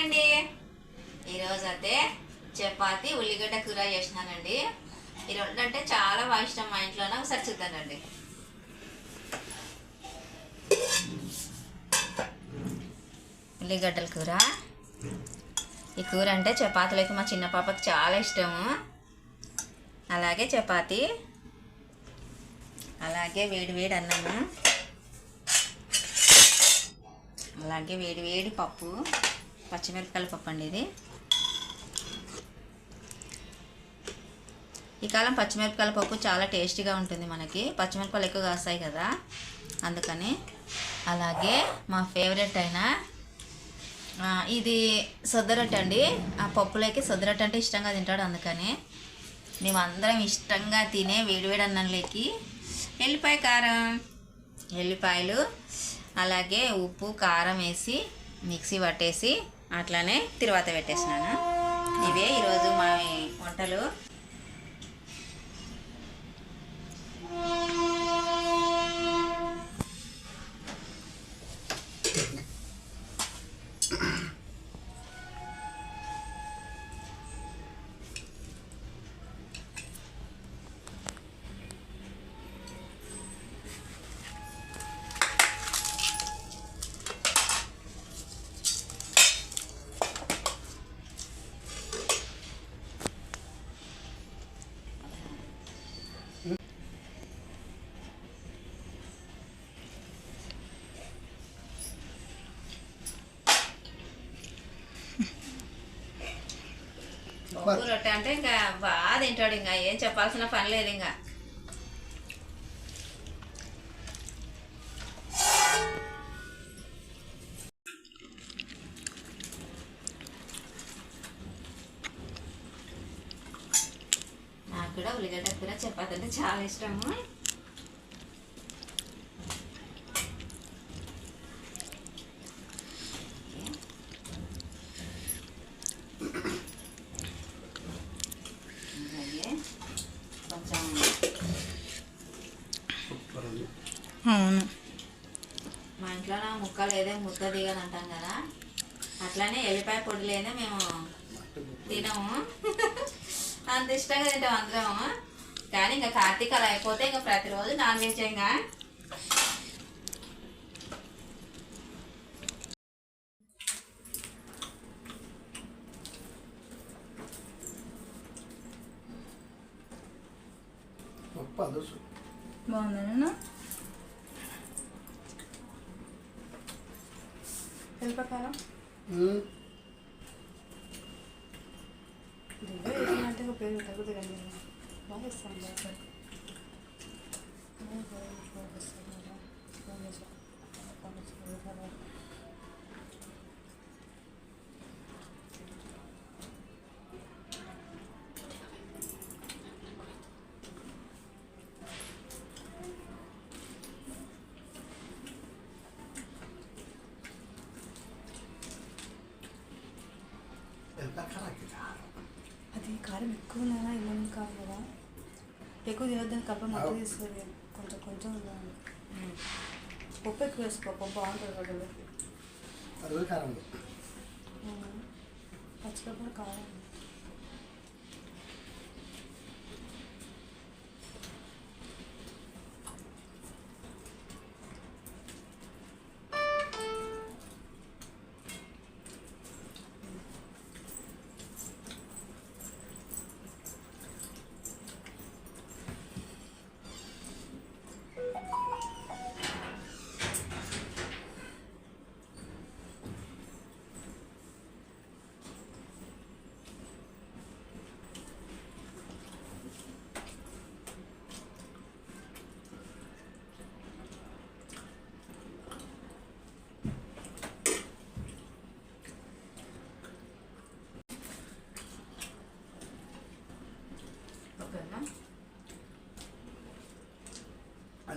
అండి ఈరోజు అయితే చపాతి ఉల్లిగడ్డ కూర చేసినానండి ఈ రెండు అంటే చాలా బాగా ఇష్టం మా ఇంట్లోనే ఒకసారి చూద్దానండి. ఉల్లిగడ్డల కూర. ఈ కూర అంటే చపాతీలకి మా చిన్న పాపకి చాలా ఇష్టము. అలాగే చపాతి. అలాగే వేడి వేడి అన్నము. అలాగే వేడి వేడి పప్పు. పచ్చిమిరపకాయల పప్పు అండి ఇది. ఈ కాలం పచ్చిమిరపకాయల పప్పు చాలా టేస్టీగా ఉంటుంది మనకి. పచ్చిమిరపకాయలు ఎక్కువ కాస్తాయి కదా. అందుకని అలాగే మా ఫేవరెట్ అయిన ఇది సొద్దరొట్టె అండి. ఆ పప్పులోకి సొద్దరొట్టె అంటే ఇష్టంగా తింటాడు అందుకని. మేమందరం ఇష్టంగా తినే వేడివేడి అన్నంలోకి ఎల్లిపాయ కారం ఎల్లిపాయలు అలాగే ఉప్పు కారం వేసి మిక్సీ పట్టేసి అట్లానే తిరువాత పెట్టేసినాను. ఇవే ఈరోజు మా వంటలు. పప్పు రొట్టె అంటే ఇంకా బాగా తింటాడు ఇంకా ఏం చెప్పాల్సిన పని లేదు ఇంకా. నాకు కూడా ఉల్లిగడ్డ కూర చపాతి అంటే చాలా ఇష్టము అలాగే కొంచెం అవును మా ఇంట్లో నా ముక్క లేదే ముద్ద దిగని అంటాం కదా. అట్లానే ఎల్లిపాయ పొడి లేదే మేము తినము. అంత ఇష్టంగా తింటాం అందరము. కానీ ఇంకా కార్తీక అలా అయిపోతే ఇంకా ప్రతిరోజు నాన్ వెజ్ ఇంకా బాగుందా మిరపకారం అంటే ఉపయోగం తగ్గుతుంది కానీ బాగా ఇస్తాను బాగా కరాకి అది కారం ఎక్కువ ఉన్నా ఏమేమి కాదు కదా? ఎక్కువ తినొద్దని కప్ప మొత్తం తీస్తుంది కొంచెం కొంచెం ఉండాలి పప్పు ఎక్కువ వేసుకో పప్పు బాగుంటుంది కారం పచ్చికప్పుడు కారం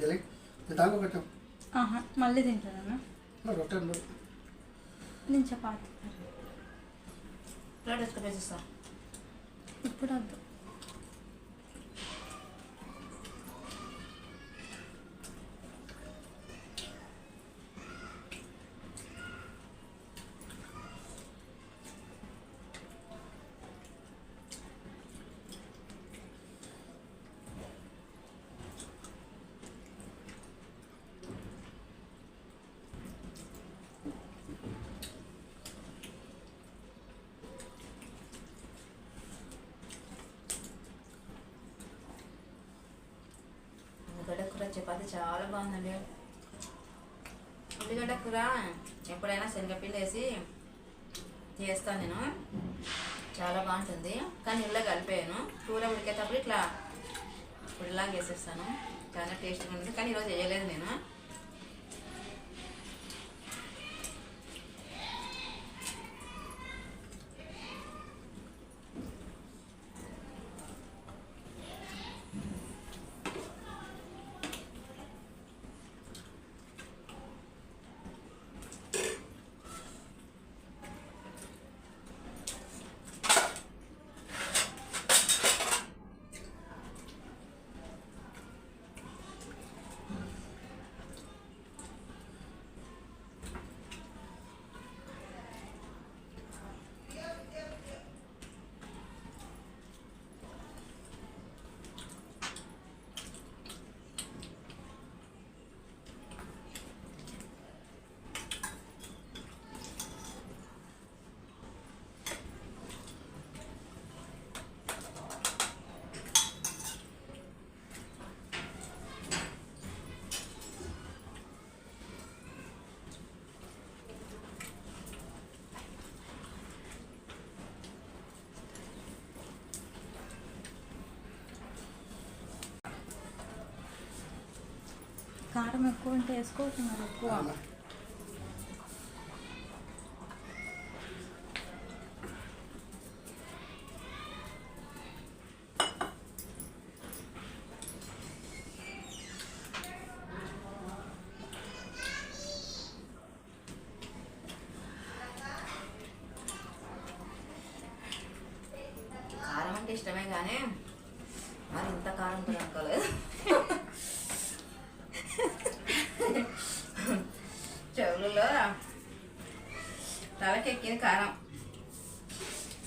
కొంచెం ఆహా మళ్ళీ తింటానన్నా రొట్టె నేను చపాతి. ఇప్పుడు వద్దు. చపాతి చాలా బాగుందండి. ఉల్లిగడ్డ కూర ఎప్పుడైనా శనగపిండి వేసి చేస్తాను నేను. చాలా బాగుంటుంది. కానీ ఇలా కలిపాను కూర ఉడికేటప్పుడు ఇట్లా ఇలాగ వేసేస్తాను చాలా టేస్ట్గా ఉంటుంది. కానీ ఈరోజు వేయలేదు నేను. కారం ఎక్కువ ఉంటే వేసుకోవచ్చు మరి ఎక్కువ కారం అంటే ఇష్టమే కానీ మరి ఇంత కారం ఉంటుంది అనుకోలేదు చెవులలో తలకెక్కిన కారం.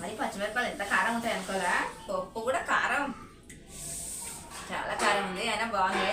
మరి పచ్చిమిరపకాయలు ఎంత కారం ఉంటాయి అనుకోరా పప్పు కూడా కారం. చాలా కారం ఉంది అయినా బాగుంది.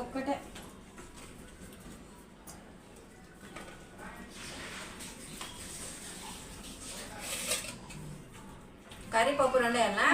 ఒక్కటే. కర్రీ పప్పు రెండు అన్నా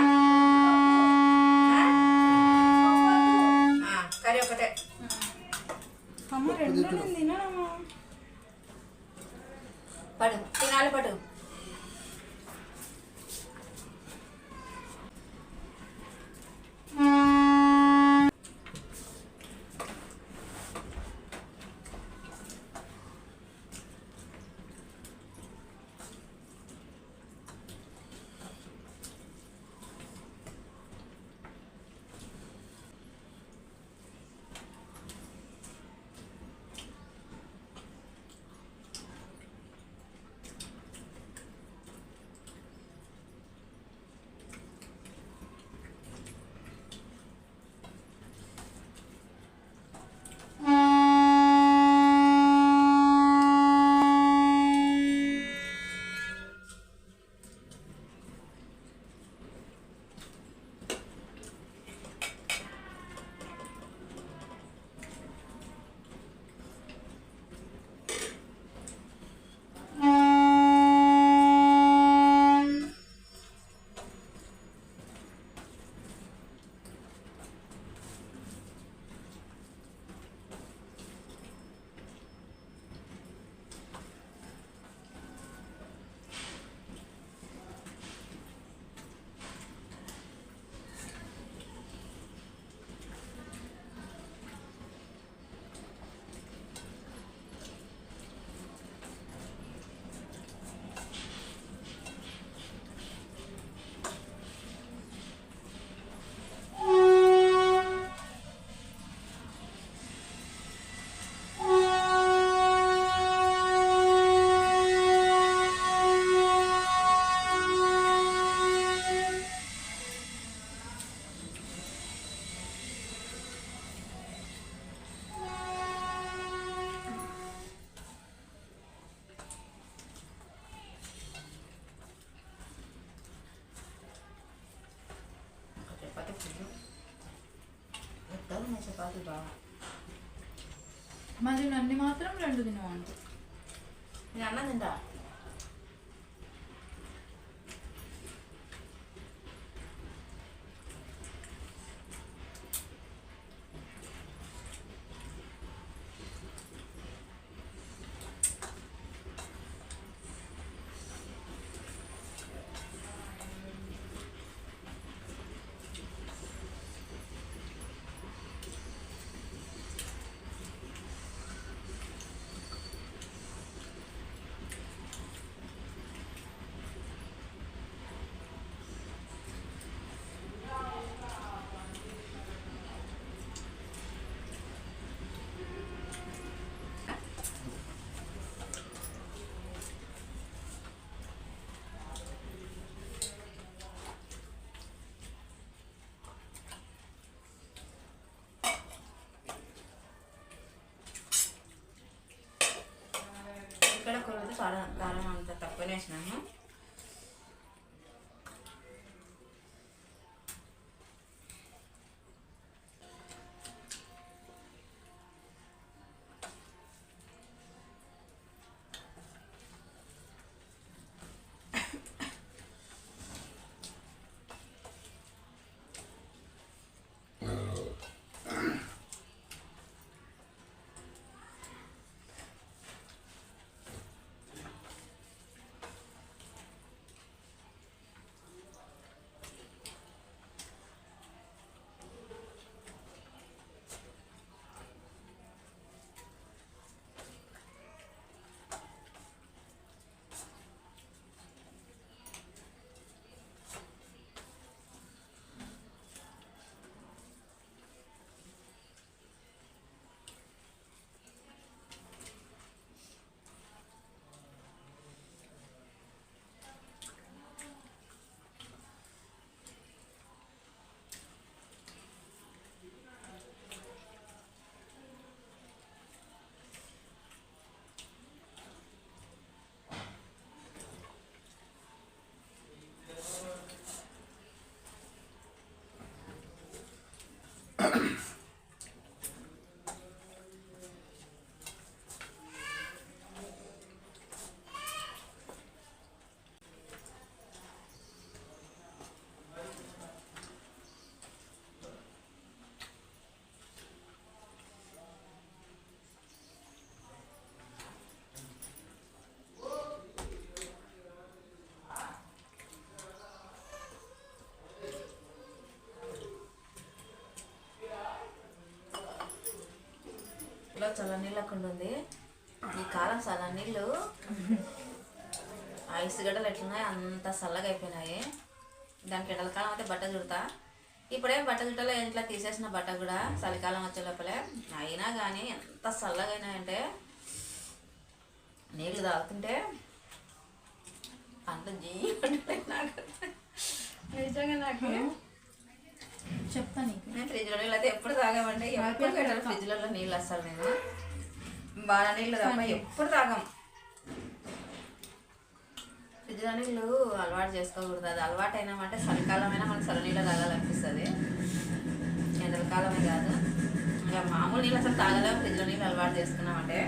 ఎత్తాలి ఉన్నాయి చపాతీ బాగా. మరి నన్ను మాత్రం రెండు తినవంట నేను అన్న తింటా. ఇలా చల్లనీళ్ళ కుండ ఉంది. ఈ కాలం చల్లనీళ్ళు ఐస్ గడ్డలు ఎట్లున్నాయి అంత చల్లగా అయిపోయినాయి. దానికి ఎండలకాలం అయితే బట్ట చుడతా. ఇప్పుడేం బట్ట చుట్టలో ఇంట్లో తీసేసిన బట్ట కూడా చలికాలం వచ్చే లోపలే. అయినా కానీ ఎంత చల్లగా అయినాయంటే నీళ్ళు తాగుతుంటే అంత జీ నిజంగా నాకు చెప్తా నీకు. నేను ఫ్రిడ్జ్లో నీళ్ళు అయితే ఎప్పుడు తాగామంటే ఎప్పుడు పెట్టాను ఫ్రిడ్జ్లలో నీళ్ళు వస్తారు నేను? బాగా నీళ్ళు తప్ప ఎప్పుడు తాగం. ఫ్రిడ్జ్లో నీళ్ళు అలవాటు చేసుకోకూడదు. అది అలవాటు అయినామంటే చలికాలమైనా మనకు చల్ల నీళ్ళు తాగాలనిపిస్తుంది. ఎండల కాలమే కాదు. ఇంకా మామూలు నీళ్ళు అసలు తాగలేము. ఫ్రిడ్జ్లో నీళ్ళు అలవాటు చేసుకున్నామంటే.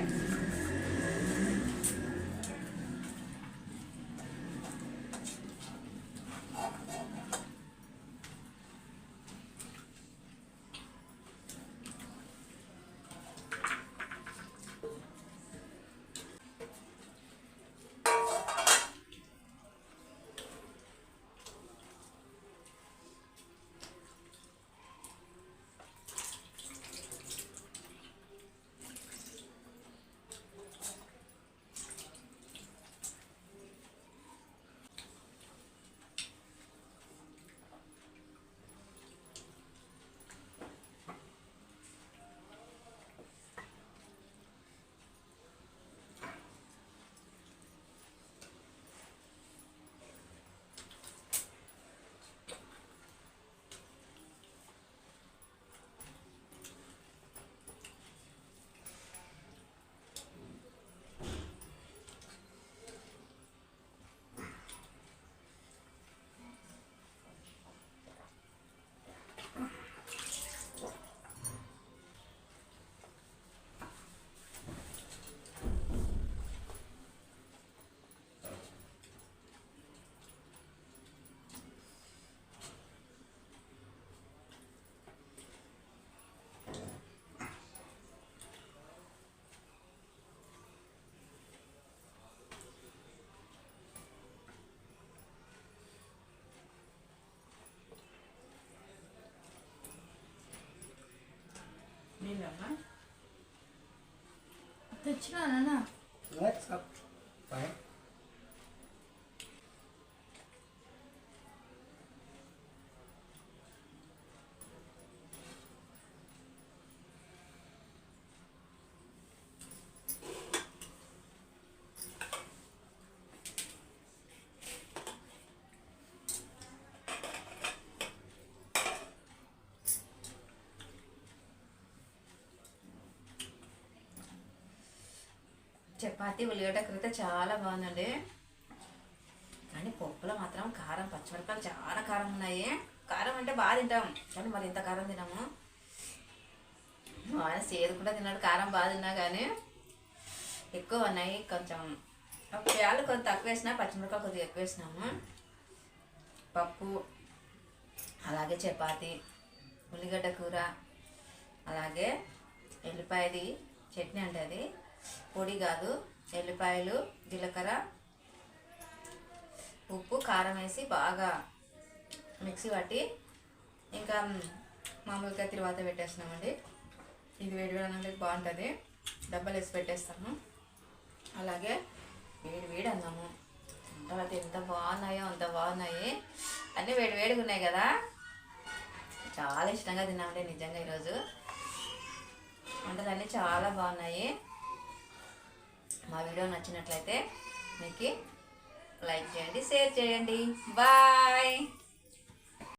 నీళ్ళమ్మా తెచ్చినా నాన్న Next చపాతీ ఉల్లిగడ్డ కూర చాలా బాగుందండి. కానీ పప్పులో మాత్రం కారం పచ్చిమిరపకాయలు చాలా కారం ఉన్నాయి కారం అంటే బాగా తింటాం. కానీ మరి ఇంత కారం తినము. మా ఆయన సేదు కూడా తిన్నాడు కారం బాగా తిన్నా కానీ ఎక్కువ ఉన్నాయి కొంచెం. ఒకవేళ కొంచెం తక్కువ వేసినా పచ్చిమిరపకాయలు కొద్దిగా ఎక్కువ వేసినాము. పప్పు అలాగే చపాతి ఉల్లిగడ్డ కూర అలాగే ఎల్లిపాయది చట్నీ ఉంటుంది పొడి కాదు ఎల్లిపాయలు జీలకర్ర ఉప్పు కారం వేసి బాగా మిక్సీ పట్టి ఇంకా మామూలుగా తిరువాత పెట్టేస్తున్నామండి. ఇది వేడి వేడి బాగుంటుంది. డబ్బాలు వేసి పెట్టేస్తాము. అలాగే వేడి వేడి అన్నాము. తర్వాత ఎంత బాగున్నాయో అంత బాగున్నాయి. అన్నీ వేడి వేడిగా ఉన్నాయి కదా. చాలా ఇష్టంగా తిన్నామండి నిజంగా ఈరోజు. వంటలన్నీ చాలా బాగున్నాయి. మా వీడియో నచ్చినట్లయితే మీకు లైక్ చేయండి షేర్ చేయండి. బాయ్!